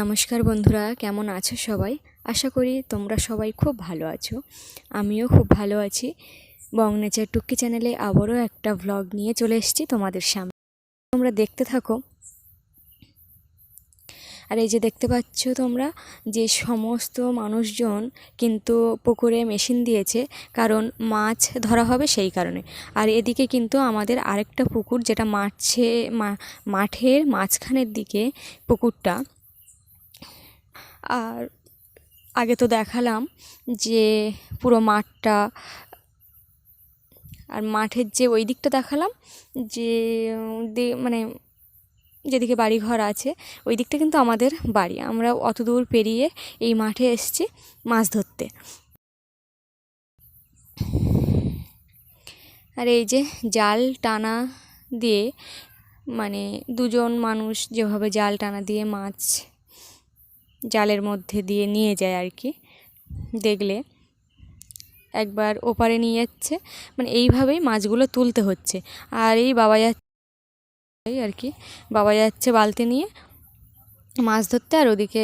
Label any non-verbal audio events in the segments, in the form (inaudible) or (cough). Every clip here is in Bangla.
নমস্কার বন্ধুরা, কেমন আছো সবাই? আশা করি তোমরা সবাই খুব ভালো আছো। আমিও খুব ভালো আছি। বং নেচার টুক্কি চ্যানেলে আবারও একটা ভ্লগ নিয়ে চলে এসেছি তোমাদের সামনে। তোমরা দেখতে থাকো। আর এই যে দেখতে পাচ্ছ তোমরা, যে সমস্ত মানুষজন কিন্তু পুকুরে মেশিন দিয়েছে, কারণ মাছ ধরা হবে সেই কারণে। আর এদিকে কিন্তু আমাদের আরেকটা পুকুর, যেটা মাঠে মাঠের মাঝখানের দিকে পুকুরটা। আর আগে তো দেখালাম যে পুরো মাঠটা আর মাঠের যে ওই দিকটা দেখালাম, যে মানে যেদিকে বাড়ি ঘর আছে, ওই দিকটা কিন্তু আমাদের বাড়ি। আমরা অত দূর পেরিয়ে এই মাঠে এসেছি মাছ ধরতে। আর এই যে জাল টানা দিয়ে মানে দুজন মানুষ যেভাবে জাল টানা দিয়ে মাছ জালের মধ্যে দিয়ে নিয়ে যায় আর কি। দেখলে একবার ওপারে নিয়ে যাচ্ছে। মানে এইভাবেই মাছগুলো তুলতে হচ্ছে। আর এই বাবা যাচ্ছে আর কি। বাবা যাচ্ছে বালতি নিয়ে মাছ ধরতে আর ওদিকে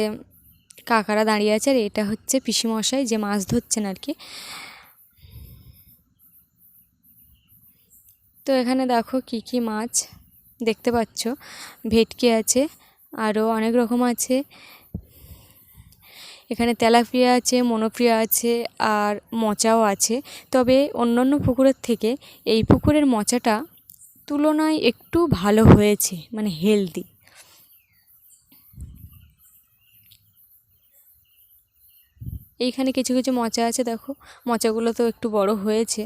কাকারা দাঁড়িয়ে আছে। আর এটা হচ্ছে পিসিমশাই যে মাছ ধরছেন আর কি। তো এখানে দেখো কি কি মাছ দেখতে পাচ্ছ। ভেটকি আছে, আরও অনেক রকম আছে। এখানে তেলাপিয়া আছে, মনোপ্রিয়া আছে আর মোচাও আছে। তবে অন্যান্য পুকুরের থেকে এই পুকুরের মচাটা তুলনায় একটু ভালো হয়েছে মানে হেলদি এইখানে কিছু কিছু মচা আছে, দেখো। মচাগুলো তো একটু বড় হয়েছে।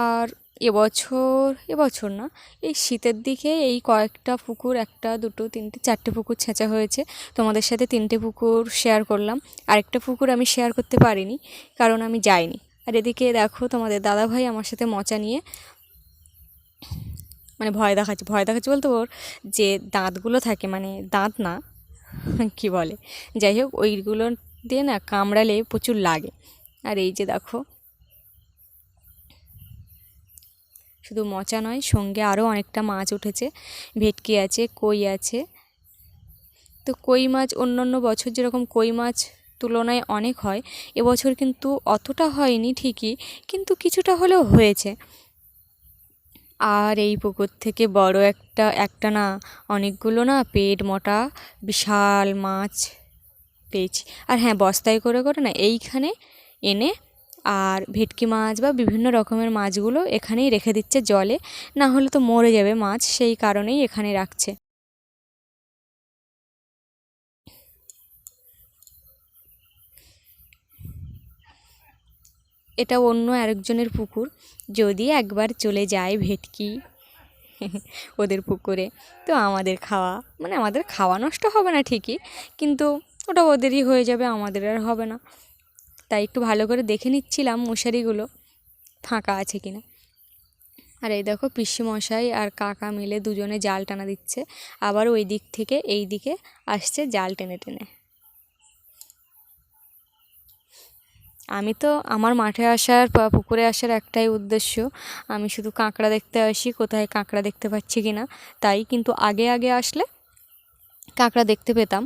আর এবছর এবছর না, এই শীতের দিকে এই কয়েকটা পুকুর, একটা, দুটো, তিনটে, চারটে পুকুর ছেঁচা হয়েছে। তোমাদের সাথে তিনটে পুকুর শেয়ার করলাম। আরেকটা পুকুর আমি শেয়ার করতে পারিনি, কারণ আমি যাইনি। আর এদিকে দেখো, তোমাদের দাদাভাই আমার সাথে মচা নিয়ে মানে ভয় দেখাচ্ছে। ভয় দেখাচ্ছে বলতে ওর যে দাঁতগুলো থাকে মানে দাঁত না, (laughs) কি বলে? যাই হোক, ওইগুলো দিয়ে না কামড়ালে প্রচুর লাগে। আর এই যে দেখো শুধু মচা নয়, সঙ্গে আরও অনেকটা মাছ উঠেছে। ভেটকি আছে, কই আছে। তো কই মাছ অন্য অন্য বছর যেরকম কই মাছ তুলনায় অনেক হয়, এবছর কিন্তু অতটা হয়নি ঠিকই, কিন্তু কিছুটা হলেও হয়েছে। আর এই পুকুর থেকে বড় একটা একটা না, অনেকগুলো না পেট মোটা বিশাল মাছ পেয়েছি। আর হ্যাঁ বস্তায় করে করে না, এইখানে এনে আর ভেটকি মাছ বা বিভিন্ন রকমের মাছগুলো এখানেই রেখে দিচ্ছে জলে। না হলে তো মরে যাবে মাছ, সেই কারণেই এখানে রাখছে। এটা অন্য আরেকজনের পুকুর। যদি একবার চলে যায় ভেটকি (laughs) ওদের পুকুরে, তো আমাদের খাওয়া মানে আমাদের খাওয়া নষ্ট হবে না ঠিকই, কিন্তু ওটা ওদেরই হয়ে যাবে, আমাদের আর হবে না। তাই একটু ভালো করে দেখে নিচ্ছিলাম মশারিগুলো। ফাঁকা আছে কিনা। আর এই দেখো পিসিমশাই আর কাকা মিলে দুজনে জাল টানা দিচ্ছে। আবার ওই দিক থেকে এই দিকে আসছে জাল টেনে টেনে। আমি তো আমার মাঠে আসার পুকুরে আসার একটাই উদ্দেশ্য। আমি শুধু কাঁকড়া দেখতে আসি, কোথায় কাঁকড়া দেখতে পাচ্ছি কি না তাই কিন্তু আগে আগে আসলে কাঁকড়া দেখতে পেতাম।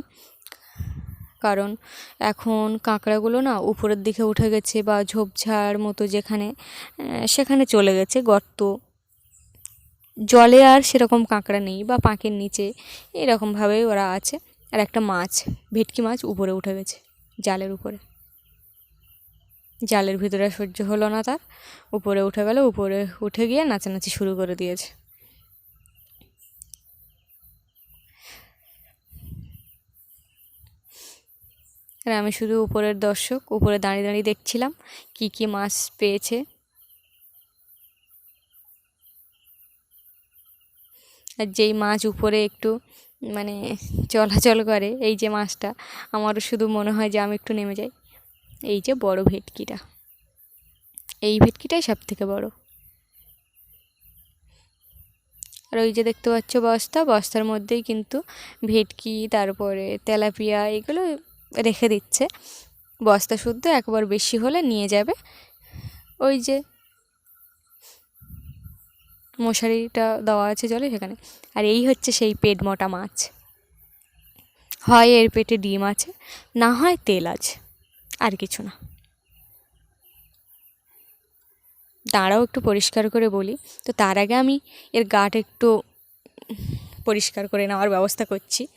কারণ এখন কাঁকড়াগুলো না উপরের দিকে উঠে গেছে বা ঝোপঝাড় মতো যেখানে সেখানে চলে গেছে গর্ত। জলে আর সেরকম কাঁকড়া নেই বা পাঁকের নিচে এরকমভাবেই ওরা আছে। আর একটা মাছ, ভেটকি মাছ উপরে উঠে গেছে জালের উপরে। জালের ভিতরে সহ্য হলো না তার, উপরে উঠে গেল, উপরে উঠে গিয়ে নাচানাচি শুরু করে দিয়েছে। আর আমি শুধু উপরের দর্শক, উপরে দাঁড়িয়ে দাঁড়িয়ে দেখছিলাম কি কি মাছ পেয়েছে। আর যেই মাছ উপরে একটু মানে চলাচল করে, এই যে মাছটা, আমারও শুধু মনে হয় যে আমি একটু নেমে যাই। এই যে বড় ভেটকিটা। এই ভেটকিটাই সব থেকে বড়। আর ওই যে দেখতে পাচ্ছ বস্তা, বস্তার মধ্যেই কিন্তু ভেটকি, তারপরে তেলাপিয়া, এগুলো রেখে দিচ্ছে। বস্তা শুদ্ধ, একবার বেশি হলে নিয়ে যাবে। ওই যে মশারিটা দেওয়া আছে জলে সেখানে। আর এই হচ্ছে সেই পেট মোটা মাছ। হয় এর পেটে ডিম আছে, না হয় তেল আছে, আর কিছু না। দাঁড়াও, একটু পরিষ্কার করে বলি। তো তার আগে আমি এর গাটা একটু পরিষ্কার করে নেওয়ার ব্যবস্থা করছি।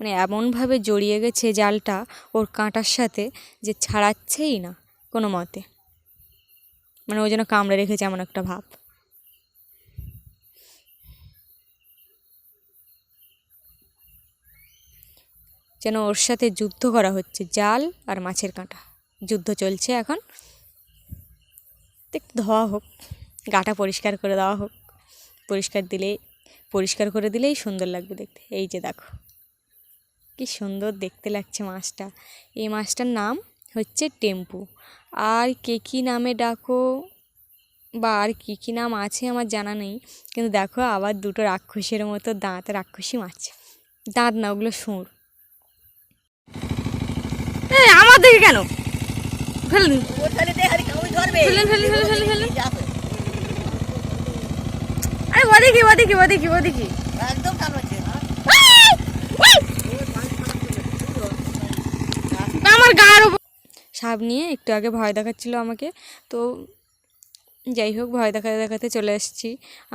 মানে এমনভাবে জড়িয়ে গেছে জালটা ওর কাঁটার সাথে যে ছাড়াচ্ছেই না কোনো মতে। মানে ওই জন্য কামড়ে রেখেছে এমন একটা ভাব। যেন ওর সাথে যুদ্ধ করা হচ্ছে, জাল আর মাছের কাঁটা। যুদ্ধ চলছে এখন। একটু ধোয়া হোক, গাটা পরিষ্কার করে দেওয়া হোক। পরিষ্কার দিলে পরিষ্কার করে দিলেই সুন্দর লাগবে দেখতে। এই যে দেখো। কি সুন্দর দেখতে লাগছে মাছটা। এই মাছটার নাম হচ্ছে টেম্পু। আর কে কী নামে ডাকো বা আর কী কী নাম আছে আমার জানা নেই কিন্তু দেখো আবার দুটো রাক্ষসের মতো দাঁত রাক্ষসী মাছ। দাঁত না ওগুলো সুর আমার দিকে কেন? ফেলেন। ফেলেন ফেলেন ফেলেন ফেলেন ফেলেন। আরে ওদিকে ওদিকে ওদিকে ওদিকে একদম টানছে আমার গায়ের উপর সাপ নিয়ে একটু আগে ভয় দেখাচ্ছিল আমাকে। তো যাই হোক, ভয় দেখাতে দেখাতে চলে এসেছি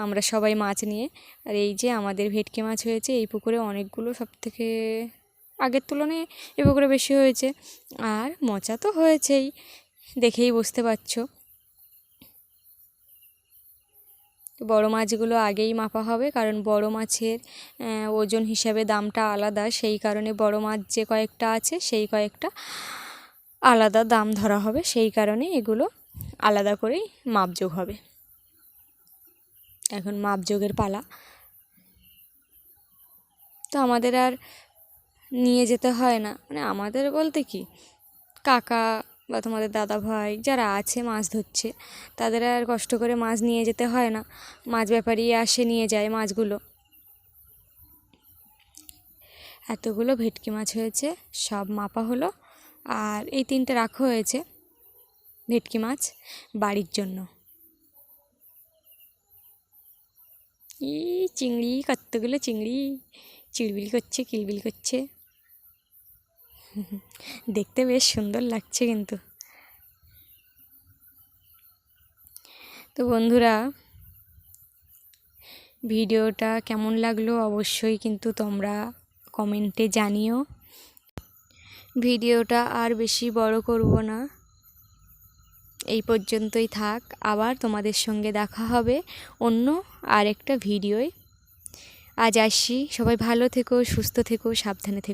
আমরা সবাই মাছ নিয়ে। আর এই যে আমাদের ভেটকি মাছ হয়েছে, এই পুকুরে অনেকগুলো সব থেকে আগের তুলনায় এ পুকুরে বেশি হয়েছে। আর মোচা তো হয়েছেই, দেখেই বুঝতে পারছ। বড় মাছগুলো আগেই মাপা হবে, কারণ বড় মাছের ওজন হিসাবে দামটা আলাদা। সেই কারণে বড় মাছ যে কয়েকটা আছে, সেই কয়েকটা আলাদা দাম ধরা হবে, সেই কারণে এগুলো আলাদা করেই মাপযোগ হবে। এখন মাপযোগের পালা। তো আমাদের আর নিয়ে যেতে হয় না। মানে আমাদের বলতে কি, কাকা বা তোমাদের দাদা ভাই যারা আছে মাছ ধরছে, তাদের আর কষ্ট করে মাছ নিয়ে যেতে হয় না। মাছ ব্যাপারী আসে, নিয়ে যায় মাছগুলো। এতগুলো ভেটকি মাছ হয়েছে, সব মাপা হলো। আর এই তিনটে রাখা হয়েছে ভেটকি মাছ বাড়ির জন্য। ই চিংড়ি, কতগুলো চিংড়ি? চিলবিল করছে, কিলবিল করছে। দেখতে বেশ সুন্দর লাগছে কিন্তু। তো বন্ধুরা, ভিডিওটা কেমন লাগল অবশ্যই কিন্তু তোমরা কমেন্টে জানিও। ভিডিওটা আর বেশি বড় করব না। এই পর্যন্তই থাক, আবার তোমাদের সঙ্গে দেখা হবে অন্য আরেকটা ভিডিওয়। আজ আসি, সবাই ভালো থেকো, সুস্থ থেকো, সাবধানে থেকো।